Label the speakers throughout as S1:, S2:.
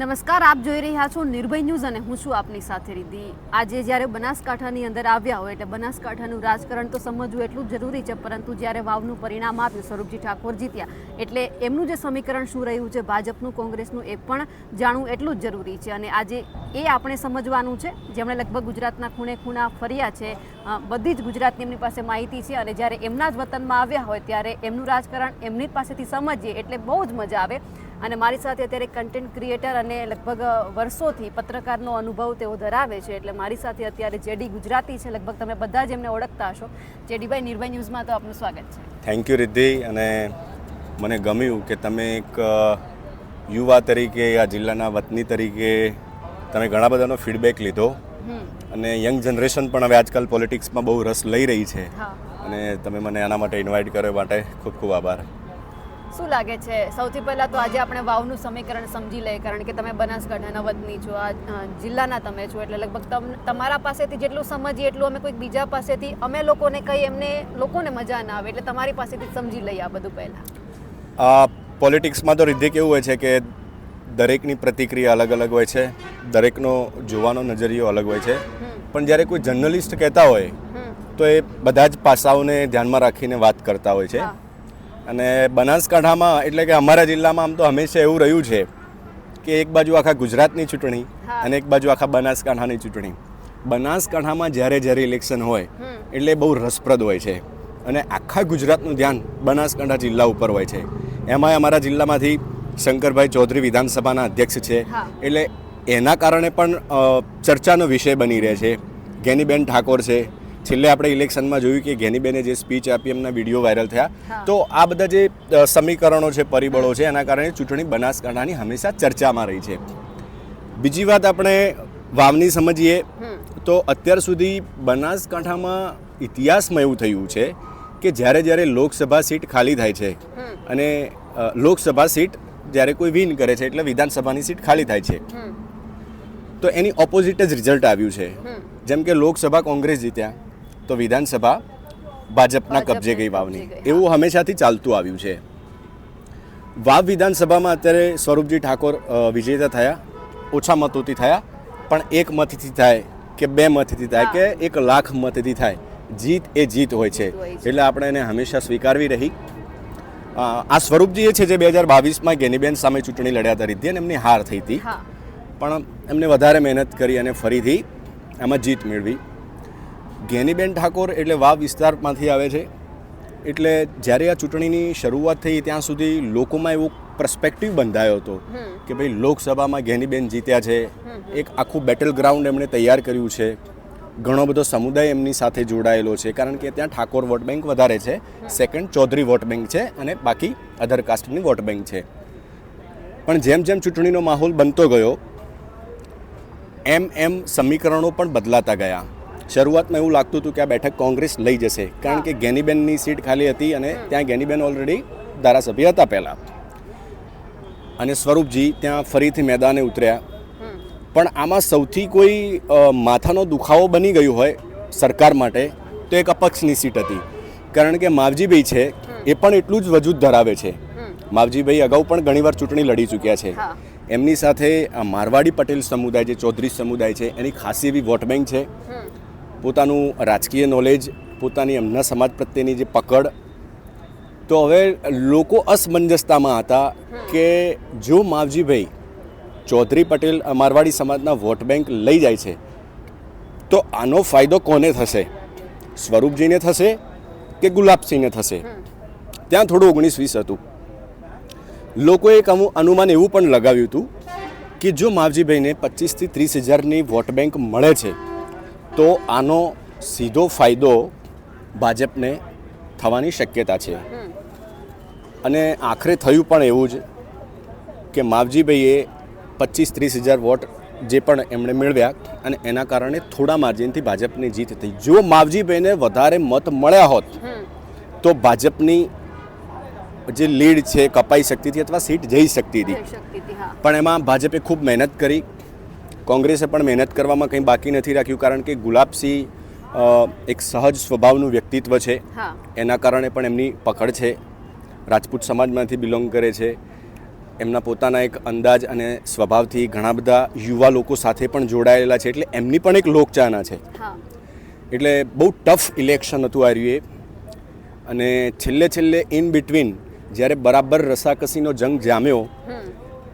S1: નમસ્કાર, આપ જોઈ રહ્યા છો નિર્ભય ન્યૂઝ અને હું છું આપની સાથે રીધિ આજે જ્યારે બનાસકાંઠાની અંદર આવ્યા હોય એટલે બનાસકાંઠાનું રાજકારણ તો સમજવું એટલું જ જરૂરી છે, પરંતુ જ્યારે વાવનું પરિણામ આવ્યું, સ્વરૂપજી ઠાકોર જીત્યા. એટલે એમનું જે સમીકરણ શું રહ્યું છે, ભાજપનું, કોંગ્રેસનું, એ પણ જાણવું એટલું જ જરૂરી છે. અને આજે એ આપણે સમજવાનું છે, જેમણે લગભગ ગુજરાતના ખૂણે ખૂણા ફર્યા છે બધી જ ગુજરાતની એમની પાસે માહિતી છે. અને જ્યારે એમના જ વતનમાં આવ્યા હોય, ત્યારે એમનું રાજકારણ એમની જ પાસેથી સમજીએ એટલે બહુ જ મજા આવે. અને મારી સાથે અત્યારે કન્ટેન્ટ ક્રિએટર અને લગભગ વર્ષોથી પત્રકારનો અનુભવ તેઓ ધરાવે છે. એટલે મારી સાથે અત્યારે જેડી ગુજરાતી છે. લગભગ તમે બધા જ એમને ઓળખતા હશો. જેડીભાઈ નિર્ભય ન્યૂઝમાં તો આપનું સ્વાગત છે.
S2: Thank you Riddhi. અને મને ગમ્યું કે તમે એક યુવા તરીકે આ જિલ્લાના વતની તરીકે તમે ઘણા બધાનો ફીડબેક લીધો. અને યંગ જનરેશન પણ હવે આજકાલ પોલિટિક્સમાં બહુ રસ લઈ રહી છે. અને તમે મને આના માટે ઇન્વાઇટ કર્યો. માટે ખૂબ ખૂબ આભાર.
S1: શું લાગે છે? સૌથી પહેલાં તો આજે આપણે વાવનું સમીકરણ સમજી લઈએ કારણ કે તમે બનાસકાંઠાના વતની છો આ જિલ્લાના તમે છો એટલે લગભગ તમારા પાસેથી જેટલું સમજીએ એટલું અમે કોઈક બીજા પાસેથી અમે લોકોને કહી એમને લોકોને મજા ના આવે એટલે તમારી પાસેથી સમજી લઈએ આ બધું પહેલાં.
S2: આ પોલિટિક્સમાં તો રિદ્ધિ કેવું હોય છે કે દરેકની પ્રતિક્રિયા અલગ અલગ હોય છે દરેકનો જોવાનો નજરિયો અલગ હોય છે. પણ જ્યારે કોઈ જર્નલિસ્ટ કહેતા હોય તો એ બધા જ પાસાઓને ધ્યાનમાં રાખીને વાત કરતા હોય છે. અને બનાસકાંઠામાં એટલે કે અમારા જિલ્લામાં આમ તો હંમેશા એવું રહ્યું છે કે એક બાજુ આખા ગુજરાતની ચૂંટણી અને એક બાજુ આખા બનાસકાંઠાની ચૂંટણી. બનાસકાંઠામાં જ્યારે જ્યારે ઇલેક્શન હોય એટલે બહુ રસપ્રદ હોય છે. અને આખા ગુજરાતનું ધ્યાન બનાસકાંઠા જિલ્લા ઉપર હોય છે. એમાંય અમારા જિલ્લામાંથી શંકરભાઈ ચૌધરી વિધાનસભાના અધ્યક્ષ છે. એટલે એના કારણે પણ ચર્ચાનો વિષય બની રહે છે. ગેનીબેન ઠાકોર છે. છેલ્લે આપણે ઇલેક્શનમાં જોયું કે ઘેનીબેને જે સ્પીચ આપી એમના વીડિયો વાયરલ થયા. તો આ બધા જે સમીકરણો છે પરિબળો છે એના કારણે ચૂંટણી બનાસકાંઠાની હંમેશા ચર્ચામાં રહી છે. બીજી વાત આપણે વાવની સમજીએ તો અત્યાર સુધી બનાસકાંઠામાં ઇતિહાસમાં એવું થયું છે કે જ્યારે જ્યારે લોકસભા સીટ ખાલી થાય છે અને લોકસભા સીટ જ્યારે કોઈ વિન કરે છે એટલે વિધાનસભાની સીટ ખાલી થાય છે. તો એની ઓપોઝિટ જ રિઝલ્ટ આવ્યું છે. જેમ કે લોકસભા કોંગ્રેસ જીત્યા. તો વિધાનસભા ભાજપના કબજે ગઈ વાવની. એવું હંમેશાથી ચાલતું આવ્યું છે. વાવ વિધાનસભામાં અત્યારે સ્વરૂપજી ઠાકોર વિજેતા થયા ઓછા મતોથી થયા પણ એક મતથી થાય કે બે મતથી થાય કે એક લાખ મતથી થાય. જીત એ જીત હોય છે. એટલે આપણે એને હંમેશા સ્વીકારવી રહી. આ સ્વરૂપજી એ છે જે બે હજાર બાવીસમાં ગેનીબેન સામે ચૂંટણી લડ્યા હતા રીતિ અને એમની હાર થઈ હતી. પણ એમને વધારે મહેનત કરી અને ફરીથી આમાં જીત મેળવી. ગેનીબેન ઠાકોર એટલે વાવ વિસ્તારમાંથી આવે છે. એટલે જ્યારે આ ચૂંટણીની શરૂઆત થઈ ત્યાં સુધી લોકોમાં એવો પર્સપેક્ટિવ બંધાયો હતો કે ભાઈ લોકસભામાં ગેનીબેન જીત્યા છે. એક આખું બેટલ ગ્રાઉન્ડ એમણે તૈયાર કર્યું છે. ઘણો બધો સમુદાય એમની સાથે જોડાયેલો છે. કારણ કે ત્યાં ઠાકોર વોટ બેંક વધારે છે. સેકન્ડ ચૌધરી વોટ બેંક છે અને બાકી અધર કાસ્ટની વોટ બેંક છે. પણ જેમ જેમ ચૂંટણીનો માહોલ બનતો ગયો એમ એમ સમીકરણો પણ બદલાતા ગયા. શરૂઆતમાં એવું લાગતું હતું કે આ બેઠક કોંગ્રેસ લઈ જશે. કારણ કે ગેનીબેનની સીટ ખાલી હતી અને ત્યાં ગેનીબેન ઓલરેડી ધારાસભ્ય હતા પહેલાં. અને સ્વરૂપજી ત્યાં ફરીથી મેદાને ઉતર્યા. પણ આમાં સૌથી કોઈ માથાનો દુખાવો બની ગયો હોય સરકાર માટે તો એક અપક્ષની સીટ હતી. કારણ કે માવજીભાઈ છે એ પણ એટલું જ વજૂદ ધરાવે છે. માવજીભાઈ અગાઉ પણ ઘણીવાર ચૂંટણી લડી ચૂક્યા છે. એમની સાથે મારવાડી પટેલ સમુદાય જે ચૌધરી સમુદાય છે એની ખાસી એવી વોટ બેંક છે. પોતાનું રાજકીય નોલેજ પોતાની એમના સમાજ પ્રત્યેની જે પકડ. તો હવે લોકો અસમંજસતામાં હતા કે જો માવજીભાઈ ચૌધરી પટેલ મારવાડી સમાજના વોટ બેંક લઈ જાય છે, તો આનો ફાયદો કોને થશે? સ્વરૂપજીને થશે કે ગુલાબસિંહને થશે? ત્યાં થોડું ઓગણીસ વીસ હતું. લોકોએ એક અનુમાન એવું પણ લગાવ્યું હતું કે જો માવજીભાઈને પચીસથી ત્રીસ હજારની વોટ બેંક મળે છે તો આનો સીધો ફાયદો ભાજપને થવાની શક્યતા છે. અને આખરે થયું પણ એવું જ કે માવજીભાઈએ પચીસ ત્રીસ હજાર વોટ જે પણ એમણે મેળવ્યા અને એના કારણે થોડા માર્જિનથી ભાજપની જીત થઈ. જો માવજીભાઈને વધારે મત મળ્યા હોત તો ભાજપની જે લીડ છે કપાઈ શકતી હતી અથવા સીટ જઈ શકતી હતી. પણ એમાં ભાજપે ખૂબ મહેનત કરી કોંગ્રેસે પણ મહેનત કરવામાં કંઈ બાકી નથી રાખ્યું કારણ કે ગુલાબસિંહ એક સહજ સ્વભાવનું વ્યક્તિત્વ છે. એના કારણે પણ એમની પકડ છે. રાજપૂત સમાજમાંથી બિલોંગ કરે છે. એમના પોતાના એક અંદાજ અને સ્વભાવથી ઘણા બધા યુવા લોકો સાથે પણ જોડાયેલા છે. એટલે એમની પણ એક લોકચાહના છે. એટલે બહુ ટફ ઇલેક્શન હતું આ રહ્યું એ. અને છેલ્લે છેલ્લે ઇન બિટવીન જ્યારે બરાબર રસાકસીનો જંગ જામ્યો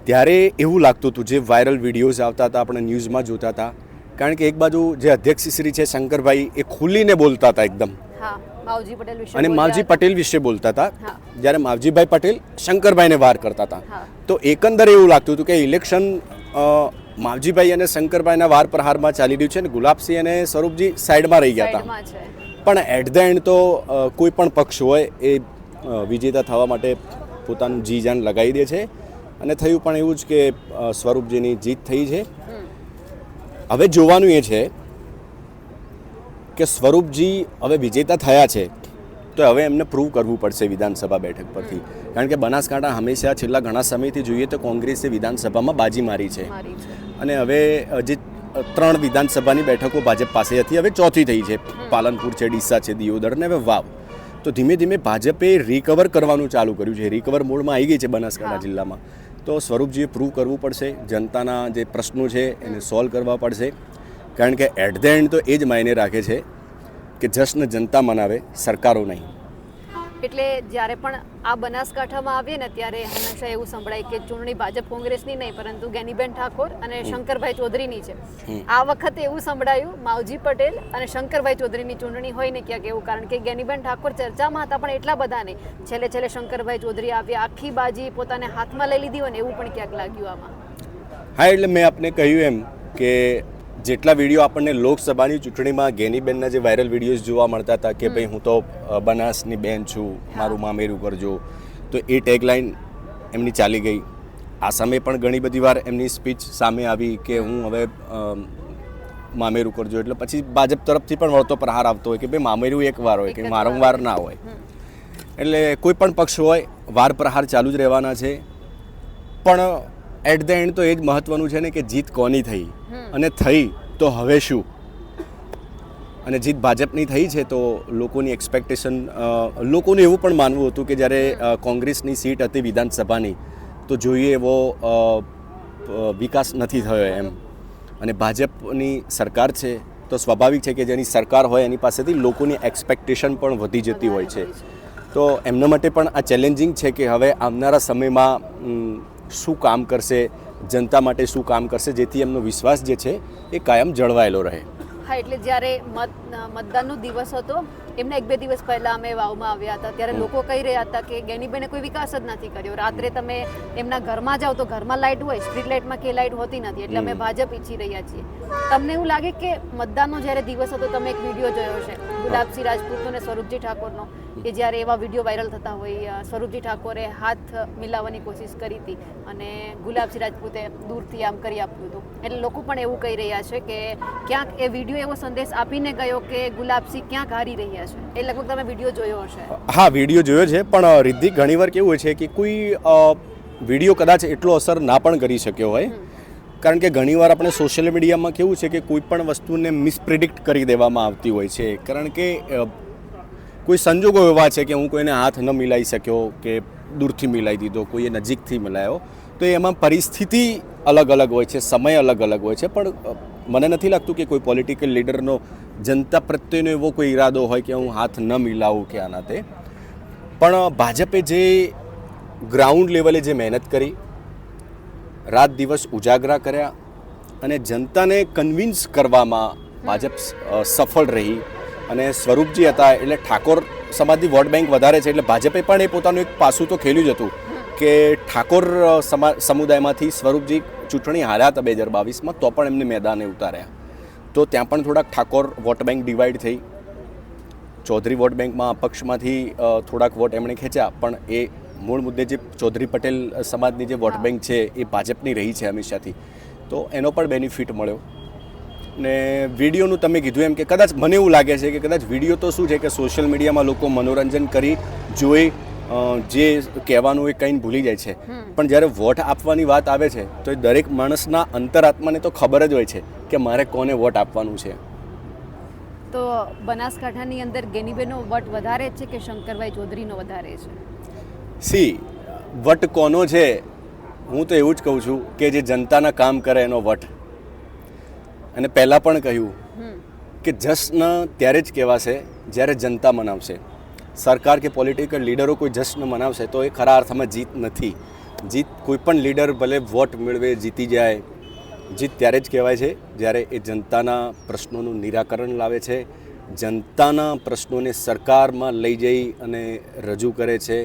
S2: ત્યારે એવું લાગતું હતું જે વાયરલ વિડીયોઝ આવતા હતા આપણે ન્યૂઝમાં જોતા હતા. કારણ કે એક બાજુ જે અધ્યક્ષ શ્રી છે શંકરભાઈ એ ખુલીને બોલતા હતા એકદમ. અને માવજી પટેલ વિશે બોલતા હતા. જ્યારે માવજીભાઈ પટેલ શંકરભાઈને વાર કરતા હતા. તો એકંદર એવું લાગતું હતું કે ઇલેક્શન માવજીભાઈ અને શંકરભાઈના વાર પ્રહારમાં ચાલી રહ્યું છે અને ગુલાબસિંહ અને સ્વરૂપજી સાઈડમાં રહી ગયા હતા. પણ એટ ધ એન્ડ તો કોઈ પણ પક્ષ હોય એ વિજેતા થવા માટે પોતાનું જી જાન લગાવી દે છે. અને થયું પણ એવું જ કે સ્વરૂપજીની જીત થઈ છે. હવે જોવાનું એ છે કે સ્વરૂપજી હવે વિજેતા થયા છે તો હવે એમને પ્રૂવ કરવું પડશે વિધાનસભા બેઠક પરથી. કારણ કે બનાસકાંઠા હંમેશા છેલ્લા ઘણા સમયથી જોઈએ તો કોંગ્રેસે વિધાનસભામાં બાજી મારી છે. અને હવે જે ત્રણ વિધાનસભાની બેઠકો ભાજપ પાસે હતી હવે ચોથી થઈ છે. પાલનપુર છે ડીસા છે દિયોદર ને હવે વાવ. તો ધીમે ધીમે ભાજપે રિકવર કરવાનું ચાલુ કર્યું છે. રિકવર મોડમાં આવી ગઈ છે બનાસકાંઠા જિલ્લામાં. તો સ્વરૂપજીએ પ્રૂવ કરવું પડશે, જનતાના જે પ્રશ્નો છે એને સોલ્વ કરવા પડશે. કારણ કે એટ ધ એન્ડ તો એ જ માયને રાખે છે કે જશ્ન જનતા મનાવે, સરકારો નહીં.
S1: એટલે જ્યારે પણ આ બનાસકાંઠામાં આવીએ ને ત્યારે હંમેશા એવું સંભળાય કે ચૂંટણી ભાજપ કોંગ્રેસની નહીં પરંતુ ગેનીબેન ઠાકોર અને શંકરભાઈ ચૌધરીની છે. આ વખતે એવું સંભળાયું માવજી પટેલ અને શંકરભાઈ ચૌધરીની ચૂંટણી હોય ને ક્યાંક એવું કારણ કે ગેનીબેન ઠાકોર ચર્ચામાં હતા પણ એટલા બધા નહીં છેલ્લે છેલ્લે શંકરભાઈ ચૌધરી આવ્યા આખી બાજી પોતાને હાથમાં લઈ લીધી હોય ને એવું પણ ક્યાંક લાગ્યું આમાં.
S2: હા એટલે મેં આપને કહ્યું એમ કે જેટલા વીડિયો આપણને લોકસભાની ચૂંટણીમાં ગેનીબેનના જે વાયરલ વિડીયોઝ જોવા મળતા હતા કે ભાઈ હું તો બનાસની બેન છું મારું મામેરું કરજો તો એ ટેગલાઇન એમની ચાલી ગઈ. આસામે પણ ઘણી બધી વાર એમની સ્પીચ સામે આવી કે હું હવે મામેરું કરજો એટલે પછી ભાજપ તરફથી પણ વળતો પ્રહાર આવતો હોય કે ભાઈ મામેરું એક વાર હોય કે વારંવાર ના હોય. એટલે કોઈ પણ પક્ષ હોય વાર પ્રહાર ચાલુ જ રહેવાના છે. પણ એટ ધ એન્ડ તો એ જ મહત્વનું છે ને કે જીત કોની થઈ. અને થઈ, તો હવે શું? અને જીત ભાજપની થઈ છે, તો લોકોની એક્સપેક્ટેશન લોકોનું એવું પણ માનવું હતું કે જ્યારે કોંગ્રેસની સીટ હતી વિધાનસભાની, તો જોઈએ એવો વિકાસ નથી થયો એમ. અને ભાજપની સરકાર છે, તો સ્વાભાવિક છે કે જેની સરકાર હોય એની પાસેથી લોકોની એક્સપેક્ટેશન પણ વધી જતી હોય છે. તો એમના માટે પણ આ ચેલેન્જિંગ છે કે હવે આવનારા સમયમાં શું કામ કરશે જનતા માટે શું કામ કરશે, જેથી એમનો વિશ્વાસ જે છે એ કાયમ જળવાયેલો રહે.
S1: હા, એટલે જ્યારે મત મતદાનનો દિવસ હતો એમના એક બે દિવસ પહેલા અમે વાવમાં આવ્યા હતા. ત્યારે લોકો કહી રહ્યા હતા કે ગેનીબેને કોઈ વિકાસ જ નથી કર્યો. રાત્રે તમે એમના ઘરમાં જાઓ તો ઘરમાં લાઇટ હોય સ્ટ્રીટ લાઇટમાં કે લાઇટ હોતી નથી. એટલે અમે ભાજપ ઈચ્છી રહ્યા છીએ. તમને એવું લાગે કે મતદાનનો જ્યારે દિવસ હતો તમે એક વીડિયો જોયો છે ગુલાબસિંહ રાજપૂતનો અને સ્વરૂપજી ઠાકોરનો કે જ્યારે એવા વીડિયો વાયરલ થતા હોય સ્વરૂપજી ઠાકોરે હાથ મિલાવવાની કોશિશ કરી હતી અને ગુલાબસિંહ રાજપૂતે દૂરથી આમ કરી આપ્યું હતું. એટલે લોકો પણ એવું કહી રહ્યા છે કે ક્યાંક એ વીડિયો એવો સંદેશ આપીને ગયો કે ગુલાબસિંહ ક્યાંક હારી રહ્યા છે. એ લગભગ તમે વીડિયો જોયો હશે.
S2: હા વીડિયો જોયો છે પણ રિદ્ધિ ઘણીવાર કેવું હોય છે કે કોઈ વીડિયો કદાચ એટલો અસર ના પણ કરી શક્યો હોય. કારણ કે ઘણીવાર આપણે સોશિયલ મીડિયામાં કેવું છે કે કોઈ પણ વસ્તુને મિસપ્રિડિક્ટ કરી દેવામાં આવતી હોય છે. કારણ કે કોઈ સંજોગો એવા છે કે હું કોઈને હાથ ન મિલાઈ શક્યો કે દૂરથી મિલાવી દીધો કોઈએ નજીકથી મિલાયો તો એમાં પરિસ્થિતિ અલગ અલગ હોય છે સમય અલગ અલગ હોય છે. પણ મને નથી લાગતું કે કોઈ પોલિટિકલ લીડરનો જનતા પ્રત્યેનો એવો કોઈ ઈરાદો હોય કે હું હાથ ન મિલાવું કે આના તે. પણ ભાજપે જે ગ્રાઉન્ડ લેવલે જે મહેનત કરી, રાત દિવસ ઉજાગરા કર્યા અને જનતાને કન્વિન્સ કરવામાં ભાજપ સફળ રહી અને સ્વરૂપજી હતા એટલે ઠાકોર સમાજની વોટ બેંક વધારે છે એટલે ભાજપે પણ એ પોતાનું એક પાસું તો ખેલ્યું જ હતું કે ઠાકોર સમા, સમુદાયમાંથી સ્વરૂપજી ચૂંટણી હાર્યા હતા બે હજાર બાવીસમાં તો પણ એમને મેદાને ઉતાર્યા. તો ત્યાં પણ થોડાક ઠાકોર વોટ બેંક ડિવાઈડ થઈ. ચૌધરી વોટ બેંકમાં અપક્ષમાંથી થોડાક વોટ એમણે ખેંચ્યા પણ એ મૂળ મુદ્દે જે ચૌધરી પટેલ સમાજની જે વોટ બેંક છે એ ભાજપની રહી છે હંમેશાથી તો એનો પણ બેનિફિટ મળ્યો. ને વિડીયોનું તમે કીધું એમ કે કદાચ મને એવું લાગે છે કે કદાચ વીડિયો તો શું છે કે સોશિયલ મીડિયામાં લોકો મનોરંજન કરી જોઈ જે કહેવાનું એ કંઈ ભૂલી જાય છે. પણ જ્યારે વોટ આપવાની વાત આવે છે તો એ દરેક માણસના અંતરાત્માને તો ખબર જ હોય છે કે મારે કોને વોટ આપવાનું છે.
S1: તો બનાસકાંઠાની અંદર ગેનીબેનો વટ વધારે છે કે શંકરભાઈ ચૌધરીનો વધારે છે?
S2: સી વટ કોનો છે? હું તો એવું જ કહું છું કે જે જનતાના કામ કરે એનો વટ. અને પહેલાં પણ કહ્યું કે જશ્ન ત્યારે જ કહેવાશે જ્યારે જનતા મનાવશે. સરકાર કે પોલિટિકલ લીડરો કોઈ જશ્ન મનાવશે તો એ ખરા અર્થમાં જીત નથી. જીત કોઈ પણ લીડર ભલે વોટ મેળવે, જીતી જાય, જીત ત્યારે જ કહેવાય છે જ્યારે એ જનતાના પ્રશ્નોનું નિરાકરણ લાવે છે, જનતાના પ્રશ્નોને સરકારમાં લઈ જઈ અને રજૂ કરે છે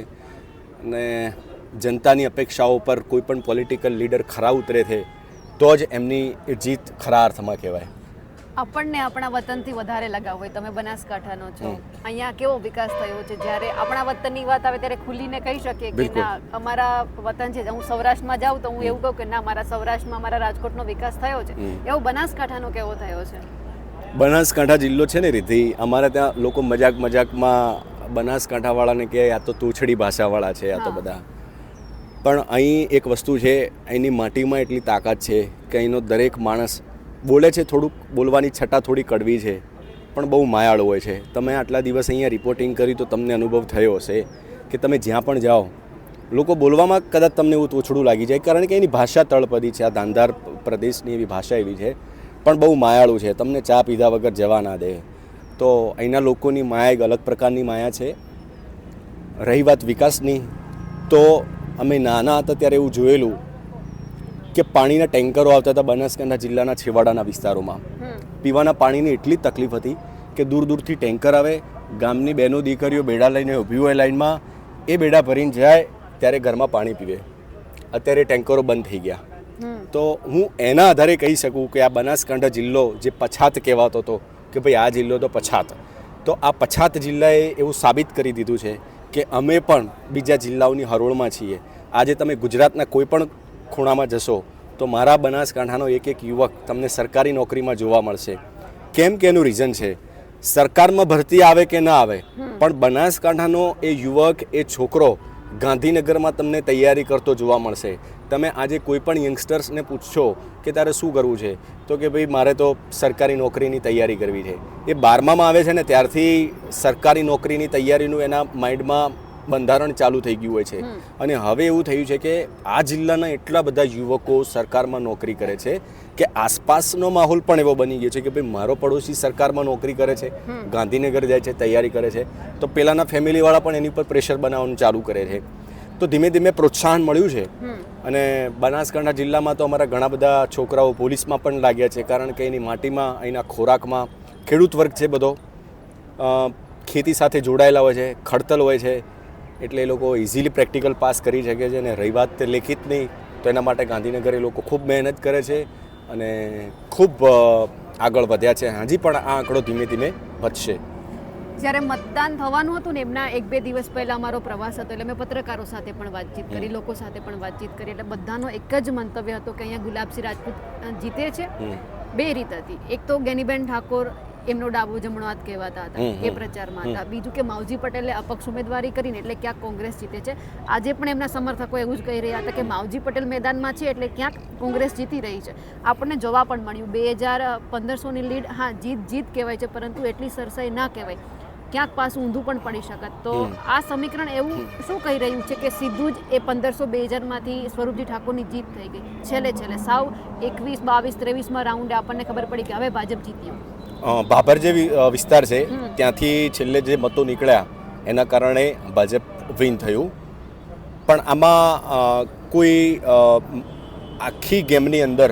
S2: અને જનતાની અપેક્ષાઓ પર કોઈ પણ પોલિટિકલ લીડર ખરા ઉતરે છે તો જ એમની જીત ખરા અર્થમાં કહેવાય.
S1: આપણને આપણા વતનથી વધારે લગાવ હોય. તમે બનાસકાંઠાનો છો. અહીંયા કેવો વિકાસ થયો છે? જ્યારે આપણા વતનની વાત આવે ત્યારે ખુલીને કહી શકીએ કે ના અમારા વતન છે. હું સૌરાષ્ટ્રમાં જાઉં તો હું એવું કહું કે ના મારા સૌરાષ્ટ્રમાં મારા રાજકોટનો વિકાસ થયો છે. એવો બનાસકાંઠાનો કેવો થયો છે?
S2: બનાસકાંઠા જિલ્લો છે ને રીતિ અમારે ત્યાં લોકો મજાક મજાકમાં બનાસકાંઠાવાળાને કે આ તો તૂછડી ભાષાવાળા છે આ તો બધા. પણ અહીં એક વસ્તુ છે અહીંની માટીમાં એટલી તાકાત છે કે અહીંનો દરેક માણસ બોલે છે થોડુંક, બોલવાની છટા થોડી કડવી છે, પણ બહુ માયાળું હોય છે. તમે આટલા દિવસ અહીંયા રિપોર્ટિંગ કરી તો તમને અનુભવ થયો હશે કે તમે જ્યાં પણ જાઓ, લોકો બોલવામાં કદાચ તમને એવું તોછડું લાગી જાય, કારણ કે એની ભાષા તળપદી છે, આ ધાંધાર પ્રદેશની એવી ભાષા એવી છે, પણ બહુ માયાળું છે. તમને ચા પીધા વગર જવા ના દે. તો અહીંના લોકોની માયા એક અલગ પ્રકારની માયા છે. રહી વાત વિકાસની. તો અમે નાના હતા ત્યારે એવું જોયેલું કે પાણીના ટેન્કરો આવતા હતા બનાસકાંઠા જિલ્લાના છેવાડાના વિસ્તારોમાં. પીવાના પાણીની એટલી તકલીફ હતી કે દૂર દૂરથી ટેન્કર આવે ગામની બહેનો દીકરીઓ બેડા લઈને ઊભી હોય લાઈનમાં એ બેડા ભરીને જાય ત્યારે ઘરમાં પાણી પીવે. અત્યારે ટેન્કરો બંધ થઈ ગયા. તો હું એના આધારે કહી શકું કે આ બનાસકાંઠા જિલ્લો જે પછાત કહેવાતો હતો કે ભાઈ આ જિલ્લો તો પછાત. તો આ પછાત જિલ્લાએ એવું સાબિત કરી દીધું છે કે અમે પણ બીજા જિલ્લાઓની હરોળમાં છીએ. આજે તમે ગુજરાતના કોઈ પણ ખૂણામાં જશો, તો મારા બનાસકાંઠાનો એક એક યુવક તમને સરકારી નોકરીમાં જોવા મળશે. કેમ કે એનું રીઝન છે, સરકારમાં ભરતી આવે કે ના આવે, પણ બનાસકાંઠાનો એ યુવક, એ છોકરો ગાંધીનગરમાં તમને તૈયારી કરતો જોવા મળશે. તમે આજે કોઈ પણ યંગસ્ટર્સને પૂછશો કે તારે શું કરવું છે, તો કે ભાઈ મારે તો સરકારી નોકરીની તૈયારી કરવી છે. એ બારમામાં આવે છે ને, ત્યારથી સરકારી નોકરીની તૈયારીનું એના માઇન્ડમાં બંધારણ ચાલુ થઈ ગયું હોય છે. અને હવે એવું થયું છે કે આ જિલ્લાના એટલા બધા યુવકો સરકારમાં નોકરી કરે છે કે આસપાસનો માહોલ પણ એવો બની ગયો છે કે ભાઈ મારો પડોશી સરકારમાં નોકરી કરે છે ગાંધીનગર જાય છે તૈયારી કરે છે તો પેલાના ફેમિલીવાળા પણ એની પર પ્રેશર બનાવવાનું ચાલુ કરે છે. તો ધીમે ધીમે પ્રોત્સાહન મળ્યું છે. અને બનાસકાંઠા જિલ્લામાં તો અમારા ઘણા બધા છોકરાઓ પોલીસમાં પણ લાગ્યા છે કારણ કે એની માટીમાં અહીંના ખોરાકમાં ખેડૂત વર્ગ છે બધો. ખેતી સાથે જોડાયેલા હોય છે ખડતલ હોય છે એટલે એ લોકો ઇઝીલી પ્રેક્ટિકલ પાસ કરી શકે છે અને રહી વાત તે લેખિતની તો એના માટે ગાંધીનગર એ લોકો ખૂબ મહેનત કરે છે અને ખૂબ આગળ વધ્યા છે. હજી પણ આ આંકડો ધીમે ધીમે વધશે.
S1: જ્યારે મતદાન થવાનું હતું ને એમના એક બે દિવસ પહેલા અમારો પ્રવાસ હતો એટલે મેં પત્રકારો સાથે પણ વાતચીત કરી લોકો સાથે પણ વાતચીત કરી એટલે બધાનો એક જ મંતવ્ય હતો કે અહીંયા ગુલાબસિંહ રાજપૂત જીતે છે. બે રીત હતી. એક તો ગેનીબેન ઠાકોર એમનો ડાબો જમણો હાથ કહેવાતા હતા એ પ્રચારમાં હતા. બીજું કે માવજી પટેલે અપક્ષ ઉમેદવારી કરીને એટલે ક્યાંક કોંગ્રેસ જીતે છે. આજે પણ એમના સમર્થકો એવું જ કહી રહ્યા હતા કે માવજી પટેલ મેદાનમાં છે એટલે ક્યાંક કોંગ્રેસ જીતી રહી છે. આપણને જોવા પણ મળ્યું. બે હજાર પંદરસોની લીડ હા જીત જીત કહેવાય છે પરંતુ એટલી સરસાઈ ના કહેવાય. ક્યાંક પાછું ઊંધું પણ પડી શકત. તો આ સમીકરણ એવું શું કહી રહ્યું છે કે સીધું જ એ પંદરસો બે હજારમાંથી સ્વરૂપજી ઠાકોરની જીત થઈ ગઈ. છેલ્લે છેલ્લે સાવ એકવીસ બાવીસ ત્રેવીસમાં રાઉન્ડે આપણને ખબર પડી કે હવે ભાજપ જીત્યું.
S2: ભાભર જે વિસ્તાર છે, ત્યાંથી છેલ્લે જે મતો નીકળ્યા, એના કારણે ભાજપ વિન થયું. પણ આમાં કોઈ આખી ગેમની અંદર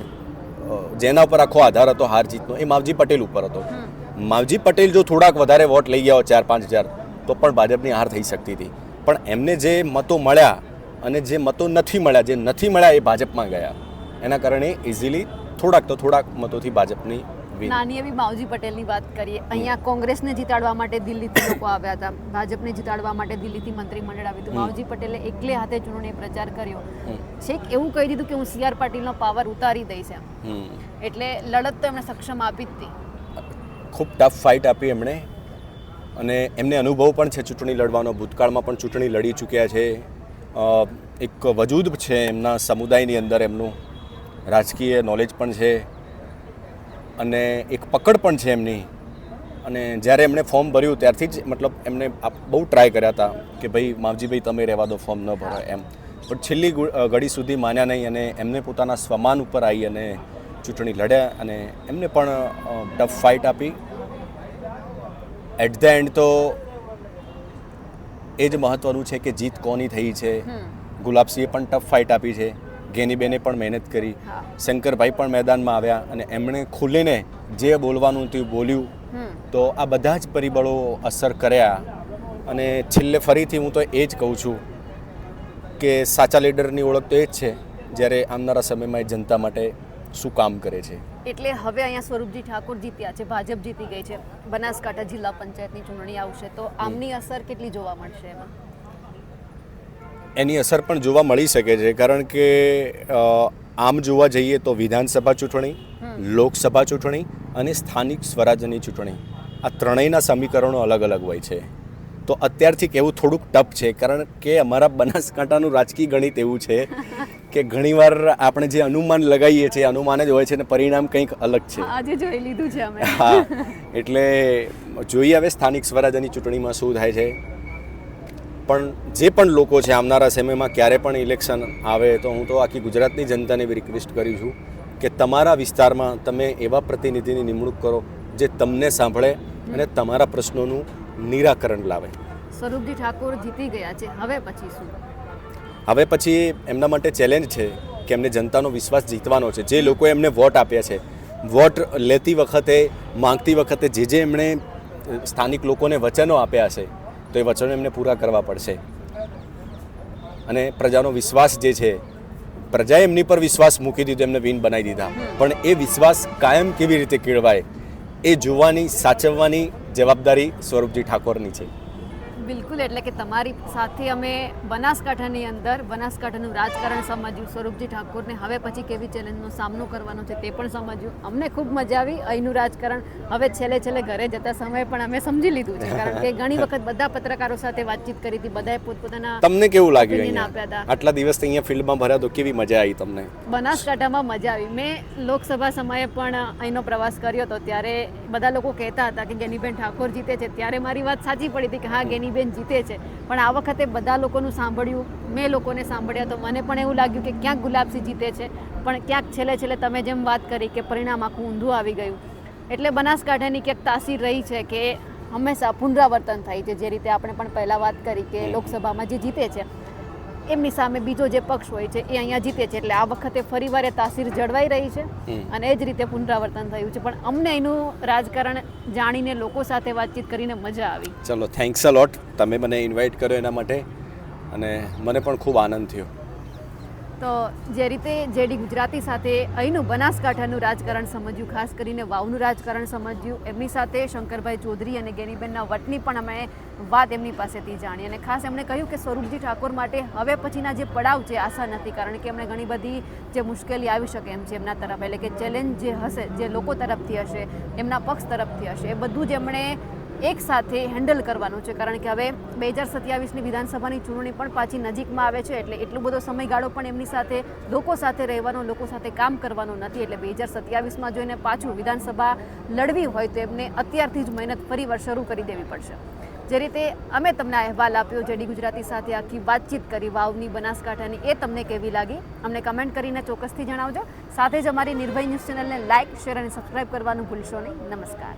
S2: જેના ઉપર આખો આધાર હતો, હાર જીતનો, એ માવજી પટેલ ઉપર હતો. માવજી પટેલ જો થોડાક વધારે વોટ લઈ ગયા ચાર, પાંચ હજાર, તો પણ ભાજપની હાર થઈ શકતી હતી. પણ એમને જે મતો મળ્યા અને જે મતો નથી મળ્યા, જે નથી મળ્યા એ ભાજપમાં ગયા. એના કારણે ઇઝીલી થોડાક તો થોડાક મતોથી ભાજપની.
S1: નાની એવી માવજી પટેલની વાત કરીએ. અહીંયા કોંગ્રેસને જીતાડવા માટે દિલ્હીથી લોકો આવ્યા હતા. ભાજપને જીતાડવા માટે દિલ્હીથી મંત્રીમંડળ આવ્યું હતું. માવજી પટેલે એકલે હાથે ચૂંટણી પ્રચાર કર્યો. છેક એવું કહી દીધું કે હું સી આર પાટીલનો પાવર ઉતારી દઈશ એમ. એટલે લડત તો એમણે સક્ષમ આપી જ હતી.
S2: ખૂબ ટફ ફાઇટ આપી એમણે. અને એમને અનુભવ પણ છે ચૂંટણી લડવાનો. ભૂતકાળમાં પણ ચૂંટણી લડી ચૂક્યા છે. એક વજૂદ છે એમના સમુદાયની અંદર એમનું. રાજકીય નોલેજ પણ છે. અને એક પકડ પણ છે એમની. અને જ્યારે એમણે ફોર્મ ભર્યું ત્યારથી જ મતલબ એમને બહુ ટ્રાય કર્યા હતા કે ભાઈ માવજીભાઈ તમે રહેવા દો ફોર્મ ન ભરો એમ. પણ છેલ્લી ઘડી સુધી માન્યા નહીં અને એમને પોતાના સ્વમાન ઉપર આવી અને ચૂંટણી લડ્યા અને એમને પણ ટફ ફાઇટ આપી. એટ ધ એન્ડ તો એ જ મહત્ત્વનું છે કે જીત કોની થઈ છે? ગુલાબસિંહે પણ ટફ ફાઇટ આપી છે. ગેનીબેને પણ મહેનત કરી. શંકરભાઈ પણ મેદાનમાં આવ્યા અને એમણે ખુલીને જે બોલવાનું હતું બોલ્યું. તો આ બધા જ પરિબળો અસર કર્યા. અને છેલ્લે ફરીથી હું તો એ જ કહું છું કે સાચા લીડરની ઓળખ તો એ જ છે જ્યારે આવનારા સમયમાં એ જનતા માટે શું કામ કરે છે.
S1: એટલે હવે અહીંયા સ્વરૂપજી ઠાકોર જીત્યા છે ભાજપ જીતી ગઈ છે. બનાસકાંઠા જિલ્લા પંચાયતની ચૂંટણી આવશે તો આમની અસર કેટલી જોવા મળશે એમાં?
S2: એની અસર પણ જોવા મળી શકે છે કારણ કે આમ જોવા જઈએ તો વિધાનસભા ચૂંટણી લોકસભા ચૂંટણી અને સ્થાનિક સ્વરાજ્યની ચૂંટણી. આ ત્રણેયના સમીકરણો અલગ અલગ હોય છે. તો અત્યારથી કહેવું થોડુંક ટફ છે કારણ કે અમારા બનાસકાંઠાનું રાજકીય ગણિત એવું છે કે ઘણીવાર આપણે જે અનુમાન લગાવીએ છીએ અનુમાન જ હોય છે અને પરિણામ કંઈક અલગ છે.
S1: આજે જોઈ લીધું છે અમે.
S2: હા એટલે જોઈએ હવે સ્થાનિક સ્વરાજ્યની ચૂંટણીમાં શું થાય છે. પણ જે પણ લોકો છે આવનારા સમયમાં ક્યારે પણ ઇલેક્શન આવે તો હું તો આખી ગુજરાતની જનતાને બી રિક્વેસ્ટ કરી છું કે તમારા વિસ્તારમાં તમે એવા પ્રતિનિધિની નિમણૂક કરો જે તમને સાંભળે અને તમારા પ્રશ્નોનું નિરાકરણ લાવે.
S1: સ્વરૂપજી ઠાકોર જીતી ગયા છે. હવે પછી શું?
S2: હવે પછી એમના માટે ચેલેન્જ છે કે એમને જનતાનો વિશ્વાસ જીતવાનો છે. જે લોકોએ એમને વોટ આપ્યા છે વોટ લેતી વખતે માંગતી વખતે જે જે એમણે સ્થાનિક લોકોને વચનો આપ્યા છે તો એ વચનો એમને પૂરા કરવા પડશે. અને પ્રજાનો વિશ્વાસ જે છે, પ્રજાએ એમની પર વિશ્વાસ મૂકી દીધો, એમને વિન બનાવી દીધા. પણ એ વિશ્વાસ કાયમ કેવી રીતે કેળવાય, એ જોવાની, સાચવવાની જવાબદારી સ્વરૂપજી ઠાકોરની છે.
S1: બિલકુલ એટલે કે તમારી સાથે અમે બનાસકાંઠાની અંદર બનાસકાંઠાનું રાજકારણ સમજ્યું. સ્વરૂપજી ઠાકોરને હવે પછી કેવી ચેલેન્જનો સામનો કરવાનો છે તે પણ સમજ્યું. અમને ખૂબ મજા આવી અહીંનું રાજકારણ. હવે છેલ્લે છેલ્લે ઘરે જતા સમયે પણ અમે સમજી લીધું છે. કારણ કે ઘણી વખત બધા પત્રકારો સાથે વાતચીત કરી હતી બધાએ પોતપોતાના
S2: તમને કેવું લાગ્યું
S1: આપ્યા હતા.
S2: આટલા દિવસથી અહીંયા ફિલ્ડમાં ભર્યા તો કેવી મજા આવી તમને?
S1: બનાસકાંઠામાં મજા આવી. મેં લોકસભા સમયે પણ અહીંનો પ્રવાસ કર્યો હતો. ત્યારે બધા લોકો કહેતા હતા કે ગેનીબેન ઠાકોર જીતે છે. ત્યારે મારી વાત સાચી પડી હતી કે હા ગેનીબેન જીતે છે. પણ આ વખતે બધા લોકોનું સાંભળ્યું મેં લોકોને સાંભળ્યા તો મને પણ એવું લાગ્યું કે ક્યાંક ગુલાબસિંહ જીતે છે. પણ ક્યાંક છેલ્લે છેલ્લે તમે જેમ વાત કરી કે પરિણામ આખું ઊંધું આવી ગયું. એટલે બનાસકાંઠાની ક્યાંક તાસીર રહી છે કે હંમેશા પુનરાવર્તન થાય છે જે રીતે આપણે પણ પહેલાં વાત કરી કે લોકસભામાં જે જીતે છે. એમની સામે બીજો જે પક્ષ હોય છે એ અહીંયા જીતે છે. એટલે આ વખતે ફરીવાર એ તાસીર જળવાઈ રહી છે અને એ જ રીતે પુનરાવર્તન થયું છે. પણ અમને એનું રાજકારણ જાણીને લોકો સાથે વાતચીત કરીને મજા આવી.
S2: ચલો થેન્ક્સ અ લોટ તમે મને ઇન્વાઇટ કર્યો એના માટે અને મને પણ ખૂબ આનંદ થયો.
S1: તો જે રીતે જેડી ગુજરાતી સાથે અહીંનું બનાસકાંઠાનું રાજકારણ સમજ્યું, ખાસ કરીને વાવનું રાજકારણ સમજ્યું, એમની સાથે શંકરભાઈ ચૌધરી અને ગેનીબેનના વટની પણ અમે વાત એમની પાસેથી જાણી અને ખાસ એમણે કહ્યું કે સ્વરૂપજી ઠાકોર માટે હવે પછીના જે પડાવ છે, આશા નથી, કારણ કે એમણે ઘણી બધી જે મુશ્કેલી આવી શકે એમ છે એમના તરફ, એટલે કે ચેલેન્જ જે હશે, જે લોકો તરફથી હશે, એમના પક્ષ તરફથી હશે, એ બધું જ એમણે એક સાથે હેન્ડલ કરવાનું છે. કારણ કે હવે બે હજાર સત્યાવીસની વિધાનસભાની ચૂંટણી પણ પાછી નજીકમાં આવે છે, એટલે એટલો બધો સમયગાળો પણ એમની સાથે, લોકો સાથે રહેવાનો, લોકો સાથે કામ કરવાનું નથી. એટલે બે હજાર સત્યાવીસમાં જોઈને પાછું વિધાનસભા લડવી હોય તો એમને અત્યારથી જ મહેનત ફરીવાર શરૂ કરી દેવી પડશે. જે રીતે અમે તમને અહેવાલ આપ્યો, જેડી ગુજરાતી સાથે આખી વાતચીત કરી, વાવની બનાસકાંઠાની, એ તમને કેવી લાગી? અમને કમેન્ટ કરીને ચોક્કસથી જણાવજો. સાથે જ અમારી નિર્ભય ન્યૂઝ ચેનલને લાઇક શેર અને સબસ્ક્રાઇબ કરવાનું ભૂલશો નહીં. નમસ્કાર.